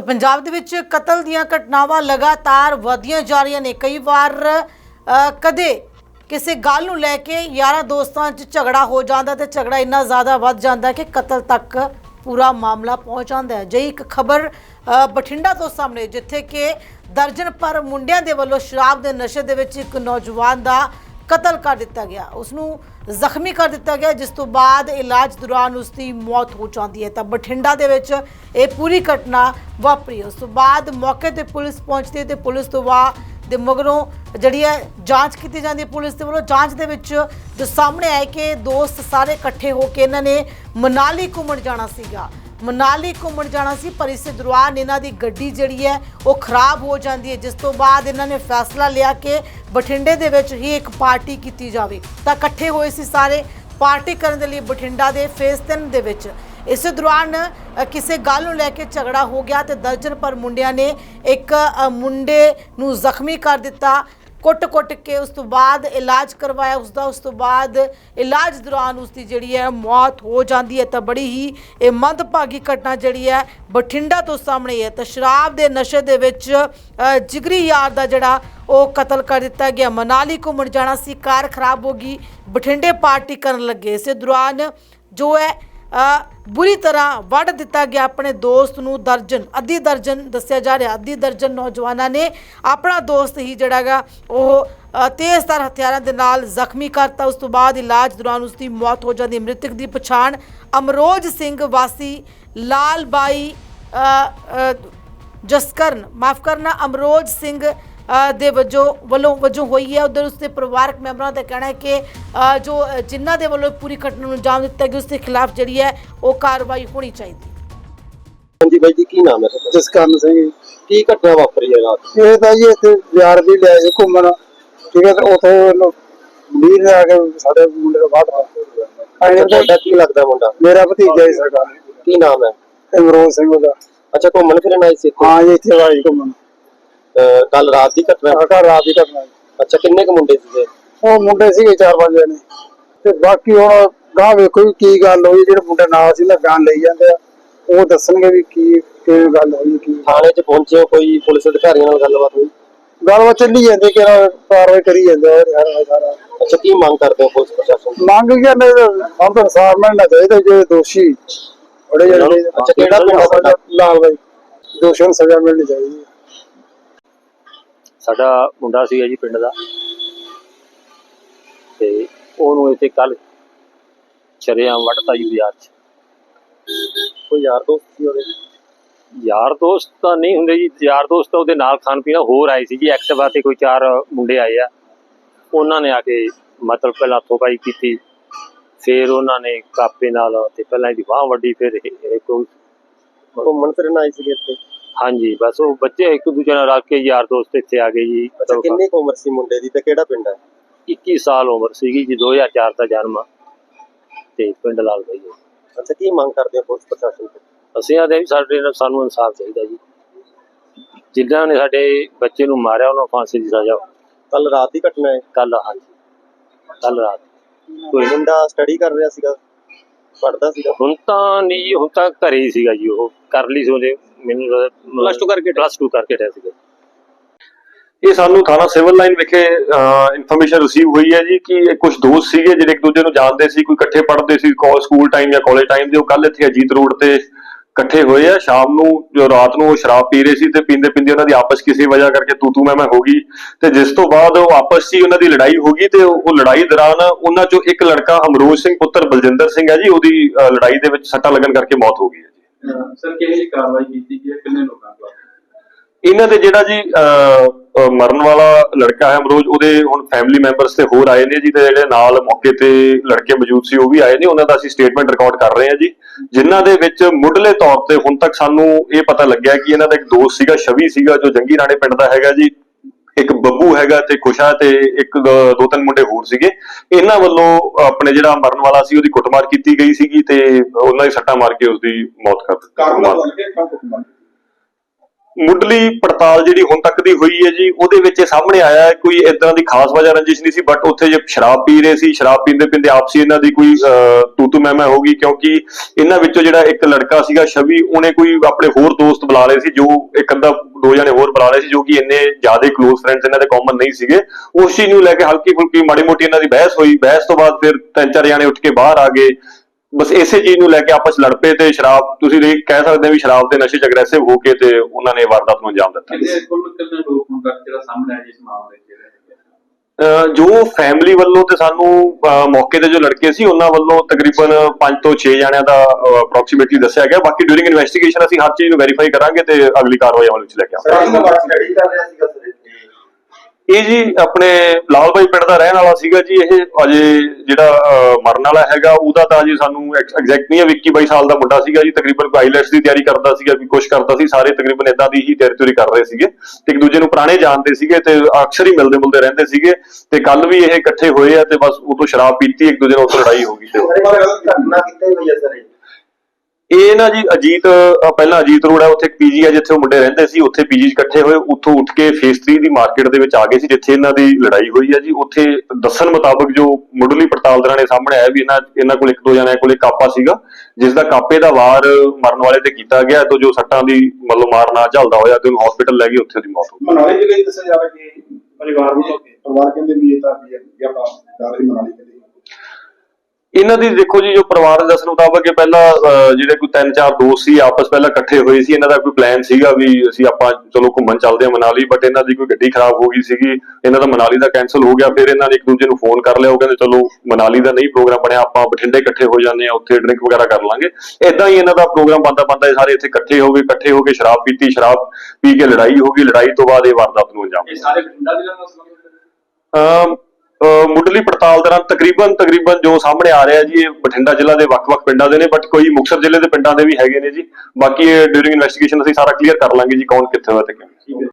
ਤਾਂ ਪੰਜਾਬ ਦੇ ਵਿੱਚ ਕਤਲ ਦੀਆਂ ਘਟਨਾਵਾਂ ਲਗਾਤਾਰ ਵਧੀਆਂ ਜਾ ਰਹੀਆਂ ਨੇ। ਕਈ ਵਾਰ ਕਦੇ ਕਿਸੇ ਗੱਲ ਨੂੰ ਲੈ ਕੇ ਯਾਰਾਂ ਦੋਸਤਾਂ 'ਚ ਝਗੜਾ ਹੋ ਜਾਂਦਾ ਤੇ ਝਗੜਾ ਇੰਨਾ ਜ਼ਿਆਦਾ ਵੱਧ ਜਾਂਦਾ ਕਿ ਕਤਲ ਤੱਕ ਪੂਰਾ ਮਾਮਲਾ ਪਹੁੰਚ ਜਾਂਦਾ ਹੈ। ਜੇ ਇੱਕ ਖਬਰ ਬਠਿੰਡਾ ਤੋਂ ਸਾਹਮਣੇ, ਜਿੱਥੇ ਕਿ ਦਰਜਨ ਪਰ ਮੁੰਡਿਆਂ ਦੇ ਵੱਲੋਂ ਸ਼ਰਾਬ ਦੇ ਨਸ਼ੇ ਦੇ ਵਿੱਚ ਇੱਕ ਨੌਜਵਾਨ ਦਾ ਕਤਲ ਕਰ ਦਿੱਤਾ ਗਿਆ। ਉਸ ਨੂੰ ਜ਼ਖਮੀ ਕਰ ਦਿੱਤਾ ਗਿਆ, ਜਿਸ ਤੋਂ ਬਾਅਦ ਇਲਾਜ ਦੌਰਾਨ ਉਸ ਦੀ ਮੌਤ ਹੋ ਜਾਂਦੀ ਹੈ। ਤਾਂ ਬਠਿੰਡਾ ਦੇ ਵਿੱਚ ਇਹ ਪੂਰੀ ਘਟਨਾ ਵਾਪਰੀ। ਉਸ ਤੋਂ ਬਾਅਦ ਮੌਕੇ ਤੇ ਪੁਲਿਸ ਪਹੁੰਚਦੀ ਹੈ ਤੇ ਪੁਲਿਸ ਤੋਂ ਬਾਅਦ ਦੇ ਮਗਰੋਂ ਜਿਹੜੀ ਹੈ ਜਾਂਚ ਕੀਤੀ ਜਾਂਦੀ ਹੈ ਪੁਲਿਸ ਦੇ ਵੱਲੋਂ। ਜਾਂਚ ਦੇ ਵਿੱਚ ਜੋ ਸਾਹਮਣੇ ਆਇਆ ਕਿ ਦੋਸਤ ਸਾਰੇ ਇਕੱਠੇ ਹੋ ਕੇ ਇਹਨਾਂ ਨੇ ਮਨਾਲੀ ਘੁੰਮਣ ਜਾਣਾ ਸੀਗਾ। ਮਨਾਲੀ ਘੁੰਮਣ ਜਾਣਾ ਸੀ, ਪਰ ਇਸ ਦੌਰਾਨ ਇਹਨਾਂ ਦੀ ਗੱਡੀ ਜਿਹੜੀ ਹੈ, ਉਹ ਖਰਾਬ ਹੋ ਜਾਂਦੀ ਹੈ, ਜਿਸ ਤੋਂ ਬਾਅਦ ਇਹਨਾਂ ਨੇ ਫੈਸਲਾ ਲਿਆ ਕਿ ਬਠਿੰਡੇ ਦੇ ਵਿੱਚ ਹੀ ਇੱਕ ਪਾਰਟੀ ਕੀਤੀ ਜਾਵੇ। ਤਾਂ ਇਕੱਠੇ ਹੋਏ ਸੀ ਸਾਰੇ ਪਾਰਟੀ ਕਰਨ ਦੇ ਲਈ ਬਠਿੰਡਾ ਦੇ ਫੇਸ 3 ਦੇ ਵਿੱਚ। ਇਸੇ ਦੌਰਾਨ ਕਿਸੇ ਗੱਲ ਨੂੰ ਲੈ ਕੇ ਝਗੜਾ ਹੋ ਗਿਆ ਤੇ ਦਰਜਨ ਪਰ ਮੁੰਡਿਆਂ ਨੇ ਇੱਕ ਮੁੰਡੇ ਨੂੰ ਜ਼ਖਮੀ ਕਰ ਦਿੱਤਾ। ਕੁੱਟ-ਕੁੱਟ ਕੇ ਉਸ ਤੋਂ ਬਾਅਦ ਇਲਾਜ ਕਰਵਾਇਆ, ਉਸ ਦਾ ਉਸ ਤੋਂ ਬਾਅਦ ਇਲਾਜ ਦੌਰਾਨ ਉਸ ਦੀ ਜਿਹੜੀ ਹੈ ਮੌਤ ਹੋ ਜਾਂਦੀ ਹੈ। ਤਾਂ ਬੜੀ ਹੀ ਇਹ ਮੰਦਭਾਗੀ ਘਟਨਾ ਜਿਹੜੀ ਹੈ ਬਠਿੰਡਾ ਤੋਂ ਸਾਹਮਣੇ ਹੈ। ਤਾਂ ਸ਼ਰਾਬ ਦੇ ਨਸ਼ੇ ਦੇ ਵਿੱਚ ਜਿਗਰੀ ਯਾਰ ਦਾ ਜਿਹੜਾ ਉਹ ਕਤਲ ਕਰ ਦਿੱਤਾ ਗਿਆ। ਮਨਾਲੀ ਘੁੰਮਣ ਜਾਣਾ ਸੀ, ਕਾਰ ਖਰਾਬ ਹੋ ਗਈ। ਬਠਿੰਡੇ ਪਾਰਟੀ ਕਰਨ ਲੱਗੇ। ਇਸੇ ਦੌਰਾਨ ਜੋ ਹੈ ਬੁਰੀ ਤਰ੍ਹਾਂ ਵੱਢ ਦਿੱਤਾ ਗਿਆ ਆਪਣੇ ਦੋਸਤ ਨੂੰ ਦਰਜਨ ਅੱਧੀ ਦਰਜਨ ਦੱਸਿਆ ਜਾ ਰਿਹਾ ਅੱਧੀ ਦਰਜਨ ਨੌਜਵਾਨਾਂ ਨੇ ਆਪਣਾ ਦੋਸਤ ਹੀ ਜਿਹੜਾਗਾ ਉਹ ਅ, ਤੇਜ਼ਧਾਰ ਹਥਿਆਰਾਂ ਦੇ ਨਾਲ ਜ਼ਖਮੀ ਕਰਤਾ। ਉਸ ਤੋਂ ਬਾਅਦ ਇਲਾਜ ਦੌਰਾਨ ਉਸ ਦੀ ਮੌਤ ਹੋ ਜਾਂਦੀ। ਮ੍ਰਿਤਕ ਦੀ ਪਛਾਣ ਅਮਰੋਜ ਸਿੰਘ ਵਾਸੀ ਲਾਲਬਾਈ ਜਸਕਰਨ ਮਾਫ ਕਰਨਾ ਅਮਰੋਜ ਸਿੰਘ ਦੇ ਵਜੋਂ ਵੱਲੋਂ ਵਜੋਂ ਹੋਈ ਹੈ। ਉਧਰ ਉਸਦੇ ਪਰਿਵਾਰਕ ਮੈਂਬਰਾਂ ਦਾ ਕਹਿਣਾ ਹੈ ਕਿ ਜੋ ਜਿਨ੍ਹਾਂ ਦੇ ਵੱਲੋਂ ਪੂਰੀ ਘਟਨਾ ਨੂੰ ਅੰਜਾਮ ਦਿੱਤਾ ਗਿਆ ਉਸ ਦੇ ਖਿਲਾਫ ਜਿਹੜੀ ਹੈ ਉਹ ਕਾਰਵਾਈ ਹੋਣੀ ਚਾਹੀਦੀ। ਹਾਂਜੀ ਬਾਈ ਜੀ ਕੀ ਨਾਮ ਹੈ ਤੁਹਾਡਾ? ਜਸਕਰਨ ਸਿੰਘ ਜੀ। ਕੀ ਘਟਨਾ ਵਾਪਰੀ ਹੈ ਰਾਤ ਇਹ ਤਾਂ ਜੀ ਇੱਥੇ ਯਾਰ ਵੀ ਲਿਆ ਸੀ ਘੁੰਮਣ। ਠੀਕ ਹੈ ਤੇ ਉੱਥੇ ਵੀਰ ਆ ਕੇ ਸਾਡੇ ਮੁੰਡੇ ਦਾ ਬਾਹਰ ਅੱਛਾ, ਤੁਹਾਡਾ ਕੀ ਲੱਗਦਾ ਮੁੰਡਾ? ਮੇਰਾ ਭਤੀਜਾ ਹੀ ਸਾਡਾ। ਕੀ ਨਾਮ ਹੈ? ਇਮਰੋਜ਼ ਸਿੰਘ ਉਹਦਾ। ਅੱਛਾ ਘੁੰਮਣ ਫਿਰਨ ਆਏ ਸੀ ਹਾਂ ਜੀ ਇੱਥੇ ਆਈ ਘੁੰਮਣ। ਕੱਲ ਰਾਤ ਦੀ ਘਟਨਾ ਹੈ? ਘਰ ਰਾਤ ਹੀ ਕਰਨਾ ਅੱਛਾ ਕਿੰਨੇ ਕੁ ਮੁੰਡੇ ਸੀਗੇ ਉਹ ਮੁੰਡੇ ਸੀਗੇ ਚਾਰ ਪੰਜ ਜਣੇ ਤੇ ਬਾਕੀ ਹੁਣ ਗਾਂ ਵੇਖੋ ਵੀ ਕੀ ਗੱਲ ਹੋਈ ਜਿਹੜੇ ਮੁੰਡੇ ਨਾਲ ਸੀ ਨਾ ਬਿਆਨ ਲਈ ਜਾਂਦੇ ਆ ਉਹ ਦੱਸਣਗੇ ਵੀ ਕੀ ਕਿਵੇਂ ਗੱਲ ਹੋਈ ਕੀ ਥਾਣੇ 'ਚ ਪਹੁੰਚੇ ਹੋ ਕੋਈ ਪੁਲਿਸ ਅਧਿਕਾਰੀਆਂ ਨਾਲ ਗੱਲਬਾਤ ਹੋਈ ਗੱਲਬਾਤ ਚੱਲੀ ਜਾਂਦੀ ਕਿ ਕਾਰਵਾਈ ਕਰੀ ਜਾਂਦੇ ਆ ਸਾਰਾ ਸਾਰਾ ਅੱਛਾ ਕੀ ਮੰਗ ਕਰਦੇ ਹੋ ਪੁਲਿਸ ਪ੍ਰਸ਼ਾਸਨ ਤੋਂ? ਮੰਗ ਗਿਆ ਨੇ ਹਮ ਤਾਂ ਇਨਸਾਫ ਮਿਲਣਾ ਚਾਹੀਦਾ ਜਿਹੜੇ ਦੋਸ਼ੀ ਬੜੇ ਜਿਹੜੇ ਅੱਛਾ, ਕਿਹੜਾ ਪਿੰਡ ਆ ਤੁਹਾਡਾ? ਲਾਲ ਬਾਈ ਦੋਸ਼ੀਆਂ ਨੂੰ ਸਜ਼ਾ ਮਿਲਣੀ ਚਾਹੀਦੀ ਹੈ ਸਾਡਾ ਮੁੰਡਾ ਸੀਗਾ ਜੀ ਪਿੰਡ ਦਾ। ਤੇ ਉਹਨੂੰ ਇੱਥੇ ਕੱਲ ਸ਼ਰੇਆਮ ਵੱਢਤਾ ਜੀ ਬਾਜ਼ਾਰ 'ਚ। ਕੋਈ ਯਾਰ ਦੋਸਤ ਸੀ ਉਹਦੇ? ਯਾਰ ਦੋਸਤ ਤਾਂ ਨਹੀਂ ਹੁੰਦੇ ਜੀ। ਯਾਰ ਦੋਸਤ ਤਾਂ ਉਹਦੇ ਨਾਲ ਖਾਣ ਪੀਣਾ ਹੋਰ ਆਏ ਸੀ ਜੀ। ਐਕਟਿਵਾ ਤੇ ਕੋਈ ਚਾਰ ਮੁੰਡੇ ਆਏ ਆ। ਉਹਨਾਂ ਨੇ ਆ ਕੇ ਮਤਲਬ ਪਹਿਲਾਂ ਹੱਥੋਂ-ਪਾਈ ਕੀਤੀ। ਫਿਰ ਉਹਨਾਂ ਨੇ ਕਾਪੇ ਨਾਲ ਤੇ ਪਹਿਲਾਂ ਇਹਦੀ ਬਾਹ ਵੱਡੀ ਫਿਰ ਕੋਈ ਘੁੰਮਣ ਫਿਰਨ ਆਏ ਸੀ ਇੱਥੇ? ਹਾਂਜੀ ਬਸ ਉਹ ਬੱਚੇ ਇੱਕ ਦੂਜੇ ਨਾਲ ਰਲ ਕੇ ਯਾਰ ਦੋਸਤ ਇੱਥੇ ਆ ਗਏ ਜੀ ਅੱਛਾ ਕਿੰਨੀ ਕੁ ਉਮਰ ਸੀ ਮੁੰਡੇ ਦੀ ਤੇ ਕਿਹੜਾ ਪਿੰਡ ਹੈ? 21 ਸਾਲ ਉਮਰ ਸੀਗੀ ਜੀ 2004 ਦਾ ਜਨਮ ਆ। ਤੇ ਪਿੰਡ ਲਾਲ ਬਾਈ ਹੈ। ਅੱਛਾ ਕੀ ਮੰਗ ਕਰਦੇ ਹੋ ਪੁਲਿਸ ਪ੍ਰਸ਼ਾਸਨ ਤੋਂ? ਅਸੀਂ ਆਦੇ ਵੀ ਸਾਡੇ ਨਾਲ ਸਾਨੂੰ ਇਨਸਾਫ ਚਾਹੀਦਾ ਜੀ। ਜਿਨ੍ਹਾਂ ਨੇ ਸਾਡੇ ਬੱਚੇ ਨੂੰ ਮਾਰਿਆ ਉਹਨਾਂ ਨੂੰ ਫਾਂਸੀ ਦੀ ਸਜ਼ਾ। ਕੱਲ ਰਾਤ ਦੀ ਘਟਨਾ ਹੈ। ਕੱਲ ਹਾਂਜੀ। ਕੱਲ ਰਾਤ। ਕੋਈ ਮੁੰਡਾ ਸਟੱਡੀ ਕਰ ਰਿਹਾ ਸੀਗਾ? ਪੜਦਾ ਸੀਗਾ। ਹੁਣ ਤਾਂ ਨਹੀਂ ਜੀ, ਹੁਣ ਤਾਂ ਘਰੇ ਹੀ ਸੀਗਾ ਜੀ ਉਹ। ਕਰ ਲਈ ਸੀ ਉਹਦੇ ਮੈਨੂੰ ਪਲੱਸ 2 ਕਰਕੇ ਪਲੱਸ 2 ਕਰਕੇ ਟਿਆ ਸੀਗਾ। ਇਹ ਸਾਨੂੰ ਥਾਣਾ ਸਿਵਲ ਲਾਈਨ ਵਿਖੇ ਇਨਫੋਰਮੇਸ਼ਨ ਰਿਸੀਵ ਹੋਈ ਹੈ ਜੀ ਕਿ ਕੁਝ ਦੋਸਤ ਸੀਗੇ ਜਿਹੜੇ ਇੱਕ ਦੂਜੇ ਨੂੰ ਜਾਣਦੇ ਸੀ ਕੋਈ ਇਕੱਠੇ ਪੜ੍ਹਦੇ ਸੀ ਕਾਲ ਸਕੂਲ ਟਾਈਮ ਜਾਂ ਕਾਲਜ ਟਾਈਮ ਦੇ ਉਹ ਕੱਲ ਇੱਥੇ ਅਜੀਤ ਰੋਡ ਤੇ ਇਕੱਠੇ ਹੋਏ ਆ ਸ਼ਾਮ ਨੂੰ ਜੋ ਰਾਤ ਨੂੰ ਉਹ ਸ਼ਰਾਬ ਪੀ ਰਹੇ ਸੀ ਤੇ ਪੀਂਦੇ ਪੀਂਦੇ ਉਹਨਾਂ ਦੀ ਆਪਸ ਕਿਸੇ ਵਜ੍ਹਾ ਕਰਕੇ ਤੂ ਤੂ ਮੈਂ ਮੈਂ ਹੋ ਗਈ ਤੇ ਜਿਸ ਤੋਂ ਬਾਅਦ ਉਹ ਆਪਸ 'ਚ ਹੀ ਉਹਨਾਂ ਦੀ ਲੜਾਈ ਹੋ ਗਈ ਤੇ ਉਹ ਲੜਾਈ ਦੌਰਾਨ ਉਹਨਾਂ 'ਚੋਂ ਇੱਕ ਲੜਕਾ ਹਮਰੋਜ ਸਿੰਘ ਪੁੱਤਰ ਬਲਜਿੰਦਰ ਸਿੰਘ ਹੈ ਜੀ ਉਹਦੀ ਲੜਾਈ ਦੇ ਵਿੱਚ ਸੱਟਾਂ ਲੱਗਣ ਕਰਕੇ ਮੌਤ ਹੋ ਗਈ ਹੈ ਜੀ ਸਰ ਕਿਹੜੀ ਕਾਰਵਾਈ ਕੀਤੀ ਗਈ? ਕਿੰਨੇ ਲੋਕਾਂ ਖਿਲਾਫ ਇਹਨਾਂ ਦੇ ਜਿਹੜਾ ਜੀ ਮਰਨ ਵਾਲਾ ਲੜਕਾ ਹੈ ਅਮਰੋਜ, ਉਹਦੇ ਹੁਣ ਫੈਮਿਲੀ ਮੈਂਬਰਸ ਤੇ ਹੋਰ ਆਏ ਨੇ ਜੀ ਤੇ ਜਿਹੜੇ ਨਾਲ ਮੌਕੇ ਤੇ ਲੜਕੇ ਮੌਜੂਦ ਸੀ, ਉਹ ਵੀ ਆਏ ਨੇ, ਉਹਨਾਂ ਦਾ ਅਸੀਂ ਸਟੇਟਮੈਂਟ ਰਿਕਾਰਡ ਕਰ ਰਹੇ ਹਾਂ ਜੀ। ਜਿਨ੍ਹਾਂ ਦੇ ਵਿੱਚ ਮੁੱਢਲੇ ਤੌਰ ਤੇ ਹੁਣ ਤੱਕ ਸਾਨੂੰ ਇਹ ਪਤਾ ਲੱਗਿਆ ਕਿ ਇਹਨਾਂ ਦਾ ਇੱਕ ਦੋਸਤ ਸੀਗਾ, ਸ਼ਵੀ ਸੀਗਾ, ਜੋ ਜੰਗੀ ਰਾਣੇ ਪਿੰਡ ਦਾ ਹੈਗਾ ਜੀ। ਇੱਕ ਬੱਬੂ ਹੈਗਾ ਤੇ ਖੁਸ਼ਾ ਤੇ ਇੱਕ ਦੋ ਤਿੰਨ ਮੁੰਡੇ ਹੋਰ ਸੀਗੇ। ਇਹਨਾਂ ਵੱਲੋਂ ਆਪਣੇ ਜਿਹੜਾ ਮਰਨ ਵਾਲਾ ਸੀ, ਉਹਦੀ ਕੁੱਟਮਾਰ ਕੀਤੀ ਗਈ ਸੀਗੀ ਤੇ ਉਹਨਾਂ ਦੀ ਸੱਟਾਂ ਮਾਰ ਕੇ ਉਸਦੀ ਮੌਤ ਕਰ ਦਿੱਤੀ। ਕਾਰਨ ਦਾ ਬਣ ਕੇ ਕੁੱਟਮਾਰ ਮੁੱਢਲੀ ਪੜਤਾਲ ਜਿਹੜੀ ਹੁਣ ਤੱਕ ਦੀ ਹੋਈ ਹੈ ਜੀ, ਉਹਦੇ ਵਿੱਚ ਇਹ ਸਾਹਮਣੇ ਆਇਆ ਹੈ, ਕੋਈ ਇਦਾਂ ਦੀ ਖਾਸ ਵਜ੍ਹਾ ਰੰਜਿਸ਼ ਨਹੀਂ ਸੀ ਬਟ ਉੱਥੇ ਜੇ ਸ਼ਰਾਬ ਪੀ ਰਹੇ ਸੀ, ਸ਼ਰਾਬ ਪੀਂਦੇ ਪੀਂਦੇ ਆਪਸੀ ਇਹਨਾਂ ਦੀ ਕੋਈ ਤੂਤੂ ਮਹਿਮਾ ਹੋ ਗਈ, ਕਿਉਂਕਿ ਇਹਨਾਂ ਵਿੱਚੋਂ ਜਿਹੜਾ ਇੱਕ ਲੜਕਾ ਸੀਗਾ ਛਵੀ ਉਹਨੇ ਕੋਈ ਆਪਣੇ ਹੋਰ ਦੋਸਤ ਬੁਲਾ ਲਏ ਸੀ, ਜੋ ਇੱਕ ਅੱਧਾ, ਦੋ ਜਣੇ ਹੋਰ ਬੁਲਾ ਲਏ ਸੀ, ਜੋ ਕਿ ਇੰਨੇ ਜ਼ਿਆਦਾ ਕਲੋਜ਼ ਫਰੈਂਡਸ ਇਹਨਾਂ ਦੇ ਕਾਮਨ ਨਹੀਂ ਸੀਗੇ। ਉਸ ਚੀਜ਼ ਨੂੰ ਲੈ ਕੇ ਹਲਕੀ ਫੁਲਕੀ ਮਾੜੀ ਮੋਟੀ ਇਹਨਾਂ ਦੀ ਬਹਿਸ ਹੋਈ, ਬਹਿਸ ਤੋਂ ਬਾਅਦ ਫਿਰ ਤਿੰਨ ਚਾਰ ਜਣੇ ਉੱਠ ਕੇ ਬਾਹਰ ਆ ਗਏ। ਬਸ ਇਸੇ ਚੀਜ਼ ਨੂੰ ਲੈ ਕੇ ਆਪਸ ਲੜ ਪਏ ਤੇ ਸ਼ਰਾਬ ਤੁਸੀਂ ਦੇਖ ਕਹਿ ਸਕਦੇ ਹੋ ਵੀ ਸ਼ਰਾਬ ਦੇ ਨਸ਼ੇ 'ਚ ਅਗਰੈਸਿਵ ਹੋ ਕੇ ਤੇ ਉਹਨਾਂ ਨੇ ਵਾਰਦਾਤ ਨੂੰ ਅੰਜਾਮ ਦਿੱਤਾ। ਕਿੰਨੇ ਕੁੱਲ ਕਿੰਨੇ ਲੋਕ ਹੁਣ ਤੱਕ ਜਿਹੜਾ ਸਾਹਮਣੇ ਆਇਆ ਜਿਸ ਮਾਮਲੇ 'ਚ? ਜਿਹੜੇ ਹੈਗੇ ਆ? ਅਹ ਜੋ ਫੈਮਿਲੀ ਵੱਲੋਂ ਤੇ ਸਾਨੂੰ ਮੌਕੇ ਤੇ ਜੋ ਲੜਕੇ ਸੀ ਉਹਨਾਂ ਵੱਲੋਂ ਤਕਰੀਬਨ 5 ਤੋਂ 6 ਜਣਿਆਂ ਦਾ ਅਪਰੋਕਸੀਮੇਟਲੀ ਦੱਸਿਆ ਗਿਆ। ਬਾਕੀ ਡਿਊਰਿੰਗ ਇਨਵੈਸਟੀਗੇਸ਼ਨ ਅਸੀਂ ਹਰ ਚੀਜ਼ ਨੂੰ ਵੈਰੀਫਾਈ ਕਰਾਂਗੇ ਤੇ ਅਗਲੀ ਕਾਰਵਾਈ ਅਮਲ ਵਿੱਚ ਲੈ ਕੇ ਆਵਾਂਗੇ। ਸਰ ਇਹਨਾਂ ਬਾਰੇ ਸਟੱਡੀ ਕਰ ਰਿਹਾ ਸੀਗਾ ਸਰ ਇਹ ਜੀ ਆਪਣੇ ਲਾਲ ਪਿੰਡ ਦਾ ਰਹਿਣ ਵਾਲਾ ਸੀਗਾ ਜੀ, ਇਹ ਅਜੇ ਜਿਹੜਾ ਮਰਨ ਵਾਲਾ ਹੈਗਾ, ਉਹਦਾ ਤਾਂ ਜੀ ਸਾਨੂੰ ਐਗਜ਼ੈਕਟ ਨਹੀਂ ਹੈ 22 ਸਾਲ ਦਾ ਮੁੰਡਾ ਸੀਗਾ ਜੀ, ਤਕਰੀਬਨ ਆਈਲੈਟਸ ਦੀ ਤਿਆਰੀ ਕਰਦਾ ਸੀਗਾ, ਵੀ ਕੁਝ ਕਰਦਾ ਸੀ, ਸਾਰੇ ਤਕਰੀਬਨ ਇਦਾਂ ਦੀ ਹੀ ਤਿਆਰੀ ਤਿਉਰੀ ਕਰ ਰਹੇ ਸੀਗੇ ਤੇ ਇੱਕ ਦੂਜੇ ਨੂੰ ਪੁਰਾਣੇ ਜਾਣਦੇ ਸੀਗੇ ਤੇ ਅਕਸਰ ਹੀ ਮਿਲਦੇ ਮਿਲਦੇ ਰਹਿੰਦੇ ਸੀਗੇ ਤੇ ਕੱਲ ਵੀ ਇਹ ਇਕੱਠੇ ਹੋਏ ਆ ਤੇ ਬਸ ਉਦੋਂ ਸ਼ਰਾਬ ਪੀਤੀ, ਇੱਕ ਦੂਜੇ ਨਾਲ ਉੱਥੇ ਲੜਾਈ ਹੋ ਗਈ ਤੇ ਘਟਨਾ ਕਿੱਥੇ ਹੋਈ ਹੈ ਸਰ ਇਹ? ਨਾ ਜੀ ਅਜੀਤ ਅਹ ਪਹਿਲਾਂ ਅਜੀਤ ਰੋਡ ਹੈ ਉੱਥੇ ਇੱਕ ਪੀਜੀ ਹੈ ਜਿੱਥੇ ਉਹ ਮੁੰਡੇ ਰਹਿੰਦੇ ਸੀ ਉੱਥੇ ਪੀਜੀ ਇਕੱਠੇ ਹੋਏ ਉੱਥੋਂ ਉੱਠ ਕੇ ਫੇਸ 3 ਦੀ ਮਾਰਕੀਟ ਦੇ ਵਿੱਚ ਆ ਗਏ ਸੀ ਜਿੱਥੇ ਇਹਨਾਂ ਦੀ ਲੜਾਈ ਹੋਈ ਹੈ ਜੀ ਉੱਥੇ ਦੱਸਣ ਮੁਤਾਬਕ ਜੋ ਮੁੱਢਲੀ ਪੜਤਾਲ ਦੌਰਾਨ ਇਹ ਸਾਹਮਣੇ ਆਇਆ ਵੀ ਇਹਨਾਂ ਇਹਨਾਂ ਕੋਲ ਇੱਕ ਦੋ ਜਣਿਆਂ ਕੋਲ ਇੱਕ ਕਾਪਾ ਸੀਗਾ ਜਿਸ ਦਾ ਕਾਪੇ ਦਾ ਵਾਰ ਮਰਨ ਵਾਲੇ ਤੇ ਕੀਤਾ ਗਿਆ ਤਾਂ ਜੋ ਸੱਟਾਂ ਦੀ ਮਤਲਬ ਮਾਰ ਨਾ ਝੱਲਦਾ ਹੋਇਆ ਤੇ ਉਹਨੂੰ ਹਸਪੀਟਲ ਲੈ ਗਏ ਉੱਥੇ ਉਹਦੀ ਮੌਤ ਹੋ ਗਈ ਮਨਾਲੀ ਦੇ ਲਈ ਦੱਸਿਆ ਜਾ ਰਿਹਾ ਕਿ ਪਰਿਵਾਰ ਨੂੰ ਪਰਿਵਾਰ ਕਹਿੰਦੇ ਵੀ ਇਹ ਤਾਂ ਵੀ ਇਹ ਆਪਾਂ ਜਾ ਰਹੇ ਮਨਾਲੀ ਕਹਿੰਦੇ ਇਹਨਾਂ ਦੀ ਦੇਖੋ ਜੀ ਜੋ ਪਰਿਵਾਰ ਦੇ ਦੱਸਣ ਮੁਤਾਬਕ ਇਹ ਪਹਿਲਾਂ ਜਿਹੜੇ ਕੋਈ ਤਿੰਨ ਚਾਰ ਦੋਸਤ ਸੀ ਆਪਸ ਪਹਿਲਾਂ ਇਕੱਠੇ ਹੋਏ ਸੀ ਇਹਨਾਂ ਦਾ ਕੋਈ ਪਲਾਨ ਸੀਗਾ ਵੀ ਅਸੀਂ ਆਪਾਂ ਚਲੋ ਘੁੰਮਣ ਚੱਲਦੇ ਹਾਂ ਮਨਾਲੀ ਬਟ ਇਹਨਾਂ ਦੀ ਕੋਈ ਗੱਡੀ ਖਰਾਬ ਹੋ ਗਈ ਸੀਗੀ ਇਹਨਾਂ ਦਾ ਮਨਾਲੀ ਦਾ ਕੈਨਸਲ ਹੋ ਗਿਆ ਫਿਰ ਇਹਨਾਂ ਨੇ ਇੱਕ ਦੂਜੇ ਨੂੰ ਫੋਨ ਕਰ ਲਿਆ ਉਹ ਕਹਿੰਦੇ ਚਲੋ ਮਨਾਲੀ ਦਾ ਨਹੀਂ ਪ੍ਰੋਗਰਾਮ ਬਣਿਆ ਆਪਾਂ ਬਠਿੰਡੇ ਇਕੱਠੇ ਹੋ ਜਾਂਦੇ ਆ ਉੱਥੇ ਡਰਿੰਕ ਵਗੈਰਾ ਕਰ ਲਾਂਗੇ। ਇਦਾਂ ਹੀ ਇਹਨਾਂ ਦਾ ਪ੍ਰੋਗਰਾਮ ਬੰਦਾ ਬੰਦਾ ਇਹ ਸਾਰੇ ਇੱਥੇ ਇਕੱਠੇ ਹੋ ਗਏ ਇਕੱਠੇ ਹੋ ਕੇ ਸ਼ਰਾਬ ਪੀਤੀ ਸ਼ਰਾਬ ਪੀ ਕੇ ਲੜਾਈ ਹੋ ਗਈ ਲੜਾਈ ਤੋਂ ਬਾਅਦ ਇਹ ਵਾਰਦਾਤ ਨੂੰ ਅੰਜਾਮ ਇਹ ਸਾਰੇ ਬਠਿੰਡਾ ਜ਼ਿਲ੍ਹਾ ਅਮ, ਅਹ ਮੁੱਢਲੀ ਪੜਤਾਲ ਦੌਰਾਨ ਤਕਰੀਬਨ ਤਕਰੀਬਨ ਜੋ ਸਾਹਮਣੇ ਆ ਰਿਹਾ ਜੀ, ਇਹ ਬਠਿੰਡਾ ਜ਼ਿਲ੍ਹਾ ਦੇ ਵੱਖ-ਵੱਖ ਪਿੰਡਾਂ ਦੇ ਨੇ ਬਟ ਕੋਈ ਮੁਕਤਸਰ ਜ਼ਿਲ੍ਹੇ ਦੇ ਪਿੰਡਾਂ ਦੇ ਵੀ ਹੈਗੇ ਨੇ ਜੀ। ਬਾਕੀ ਡਿਊਰਿੰਗ ਇਨਵੈਸਟੀਗੇਸ਼ਨ ਅਸੀਂ ਸਾਰਾ ਕਲੀਅਰ ਕਰ ਲਾਂਗੇ ਜੀ ਕੌਣ ਕਿੱਥੇ ਦਾ ਤੇ ਕਿਵੇਂ